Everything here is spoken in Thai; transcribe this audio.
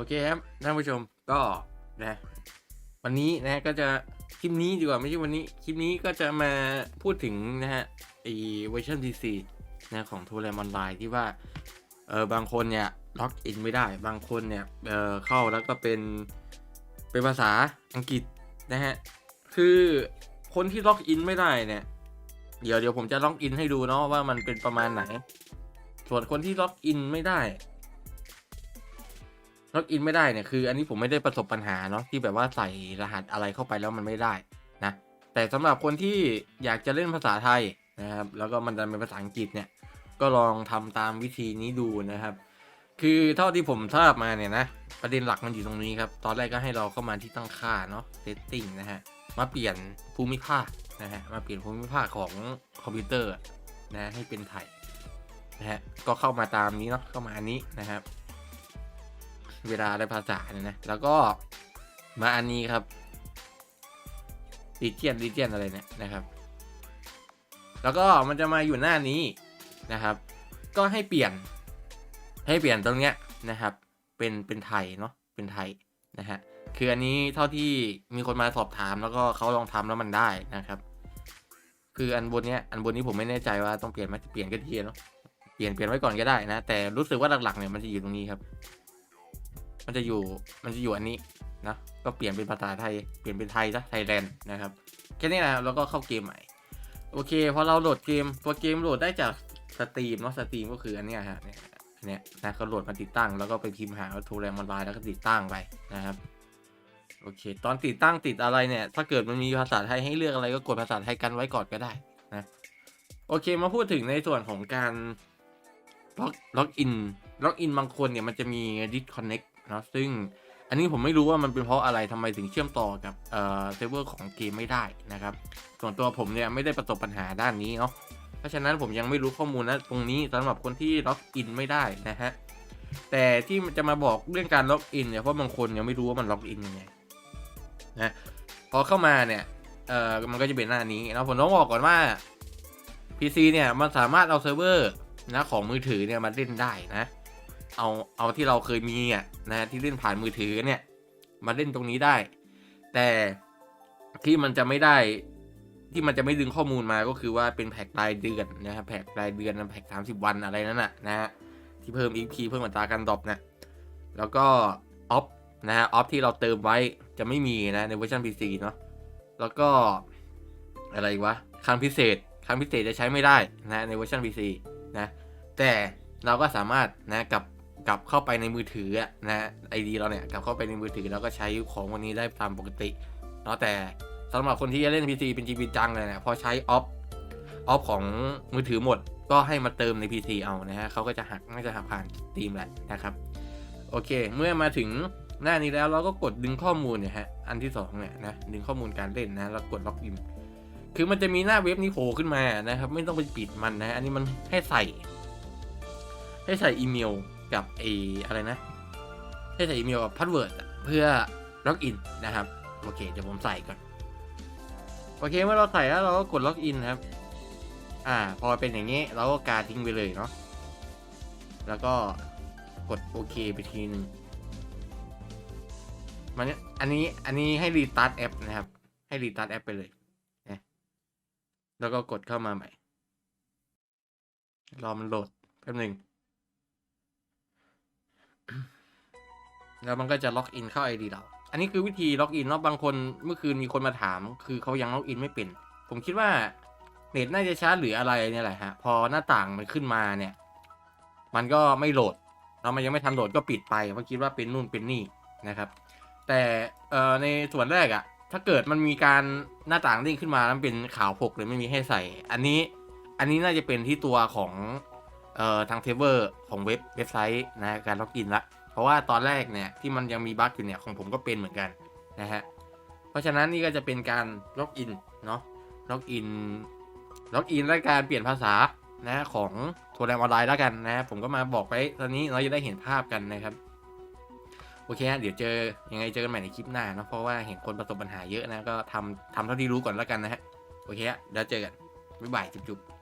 อเคครับท่านผู้ชมก็นะวันนี้นะก็จะคลิปนี้ดีกว่าไม่ใช่วันนี้คลิปนี้ก็จะมาพูดถึงนะฮะไอเวอร์ชัน PC นะของทูเรมออนไลน์ที่ว่าเออบางคนเนี่ยล็อกอินไม่ได้ บางคนเนี่ยเออเข้าแล้วก็เป็นเป็นภาษาอังกฤษนะฮะคือคนที่ล็อกอินไม่ได้เนี่ยเดี๋ยวเดี๋ยวผมจะล็อกอินให้ดูเนาะว่ามันเป็นประมาณไหน ส่วนคนที่ล็อกอินไม่ได้ ล็อกอินไม่ได้เนี่ยคืออันนี้ผมไม่ได้ประสบปัญหาเนาะที่แบบว่าใส่รหัสอะไรเข้าไปแล้วมันไม่ได้นะแต่สำหรับคนที่อยากจะเล่นภาษาไทยนะครับแล้วก็มันจะเป็นภาษาอังกฤษเนี่ยก็ลองทำตามวิธีนี้ดูนะครับ คือเท่าที่ผมทราบมาเนี่ยนะประเด็นหลักมันอยู่ตรงนี้ครับ ตอนแรกก็ให้เราเข้ามาที่ตั้งค่าเนาะ setting นะฮะมาเปลี่ยนภูมิภาคนะฮะมาเปลี่ยนภูมิภาคของคอมพิวเตอร์นะให้เป็นไทยนะฮะก็เข้ามาตามนี้เนาะเข้ามาอันนี้นะครับ เวลาได้ภาษาเนี่ยนะ แล้วก็มาอันนี้ครับรีเจียนรีเจียนอะไรเนี่ยนะครับ แล้วก็มันจะมาอยู่หน้านี้นะครับ ก็ให้เปลี่ยน ให้เปลี่ยนตรงเนี้ยนะครับ เป็นเป็นไทยเนาะเป็นไทยนะฮะคืออันนี้เท่าที่มีคนมาสอบถามแล้วก็เขาลองทำแล้วมันได้นะครับ คืออันบนเนี้ยอันบนนี้ผมไม่แน่ใจว่าต้องเปลี่ยนไหมเปลี่ยนก็ดีเนาะเปลี่ยนเปลี่ยนไว้ก่อนก็ได้นะ แต่รู้สึกว่าหลักๆเนี่ยมันจะอยู่ตรงนี้ครับ มันจะอยู่มันจะอยู่อันนี้นะก็เปลี่ยนเป็นภาษาไทยเปลี่ยนเป็นไทยซะไทยแลนด์นะครับแค่นี้นะแล้วก็เข้าเกมใหม่ โอเคพอเราโหลดเกมตัวเกมโหลดได้จากสตรีมเนาะสตรีมก็คืออันนี้ฮะเนี่ยเนี่ยนะก็โหลดมาติดตั้ง แล้วก็ไปพิมพ์หาว่าทูแรมออนไลน์แล้วก็ติดตั้งไปนะครับโอเค ตอนติดตั้งติดอะไรเนี่ย ถ้าเกิดมันมีภาษาไทยให้เลือกอะไรก็กดภาษาไทยกันไว้ก่อนก็ได้นะโอเคมาพูดถึงในส่วนของการล็อกล็อกอินล็อกอินบางคนเนี่ยมันจะมี disconnect นะซึ่งอันนี้ผมไม่รู้ว่ามันเป็นเพราะอะไรทำไมถึงเชื่อมต่อกับเซิร์ฟเวอร์ของเกมไม่ได้นะครับ ส่วนตัวผมเนี่ยไม่ได้ประสบปัญหาด้านนี้เนาะเพราะฉะนั้นผมยังไม่รู้ข้อมูลนะตรงนี้สำหรับคนที่ล็อกอินไม่ได้นะฮะแต่ที่จะมาบอกเรื่องการล็อกอินเนี่ยเพราะบางคนยังไม่รู้ว่ามันล็อกอินยังไงนะพอเข้ามาเนี่ยเอ่อมันก็จะเป็นหน้านี้นะผมต้องบอกก่อนว่า PC เนี่ยมันสามารถเอาเซิร์ฟเวอร์นะของมือถือเนี่ยมาเล่นได้นะ เอาเอาที่เราเคยมีอะนะที่เล่นผ่านมือถือเนี่ยมาเล่นตรงนี้ได้ แต่ที่มันจะไม่ได้ที่มันจะไม่ดึงข้อมูลมาก็คือว่าเป็นแพ็กรายเดือนนะครับแพ็กรายเดือนแพ็กสามสิบวันอะไรนั่นน่ะนะฮะที่เพิ่ม EP เพิ่มอัตราการดรอปนะแล้วก็ออฟนะฮะออฟที่เราเติมไว้จะไม่มีนะในเวอร์ชัน PC เนาะแล้วก็อะไรอีกวะครั้งพิเศษครั้งพิเศษจะใช้ไม่ได้นะในเวอร์ชัน PC นะแต่เราก็สามารถนะกับ กลับเข้าไปในมือถืออะนะไอดีเราเนี่ยกลับเข้าไปในมือถือแล้วก็ใช้ของวันนี้ได้ตามปกติเนาะแต่สำหรับคนที่จะเล่น PC เป็นจริงเป็นจังเลยเนี่ยพอใช้ออฟออฟของมือถือหมด ก็ให้มาเติมใน PC เอานะฮะเขาก็จะหักน่าจะหักผ่านตีมแหละนะครับโอเค เมื่อมาถึงหน้านี้แล้วเราก็กดดึงข้อมูลเนี่ยฮะอันที่สองเนี่ยนะดึงข้อมูลการเล่นนะแล้วกดล็อกอินคือมันจะมีหน้าเว็บนี้โผล่ขึ้นมานะครับ ไม่ต้องไปปิดมันนะ อันนี้มันให้ใส่ ให้ใส่อีเมล กับไออะไรนะให้ใส่อีเมลกับพาสเวิร์ดเพื่อล็อกอินนะครับ โอเคเดี๋ยวผมใส่ก่อน โอเคเมื่อเราใส่แล้วเราก็กดล็อกอินครับ อ่า พอเป็นอย่างนี้เราก็การทิ้งไปเลยเนาะแล้วก็กดโอเคไปทีหนึ่งมันเนี่ยอันนี้อันนี้ให้รีสตาร์ทแอปนะครับ ให้รีสตาร์ทแอปไปเลยนะแล้วก็กดเข้ามาใหม่รอมันโหลดแป๊บหนึ่ง แล้วมันก็จะล็อกอินเข้า ID เรา อันนี้คือวิธีล็อกอินเนาะบางคนเมื่อคืนมีคนมาถาม คือเขายังล็อกอินไม่เป็น ผมคิดว่าเน็ตน่าจะช้าหรืออะไรเนี่ยแหละฮะ พอหน้าต่างมันขึ้นมาเนี่ย มันก็ไม่โหลดแล้วมันยังไม่ทันโหลดก็ปิดไปเพราะคิดว่าเป็นนู่นเป็นนี่นะครับ แต่ในส่วนแรกอะถ้าเกิดมันมีการหน้าต่างเด้งขึ้นมาแล้วเป็นขาวพกเลยไม่มีให้ใส่ อันนี้อันนี้น่าจะเป็นที่ตัวของ เอ่อทางเทเบิลของเว็บเว็บไซต์นะการล็อกอินละเพราะว่าตอนแรกเนี่ยที่มันยังมีบั๊กอยู่เนี่ยของผมก็เป็นเหมือนกันนะฮะเพราะฉะนั้นนี่ก็จะเป็นการล็อกอินเนาะล็อกอินล็อกอินและการเปลี่ยนภาษานะของโทรแรมออนไลน์แล้วกันนะผมก็มาบอกไปตอนนี้เราจะได้เห็นภาพกันนะครับโอเคฮะเดี๋ยวเจอยังไงเจอกันใหม่ในคลิปหน้าเนาะเพราะว่าเห็นคนประสบปัญหาเยอะนะก็ทำทำเท่าที่รู้ก่อนแล้วกันนะฮะโอเคฮะเดี๋ยวเจอกันบ๊ายบายจุ๊บๆ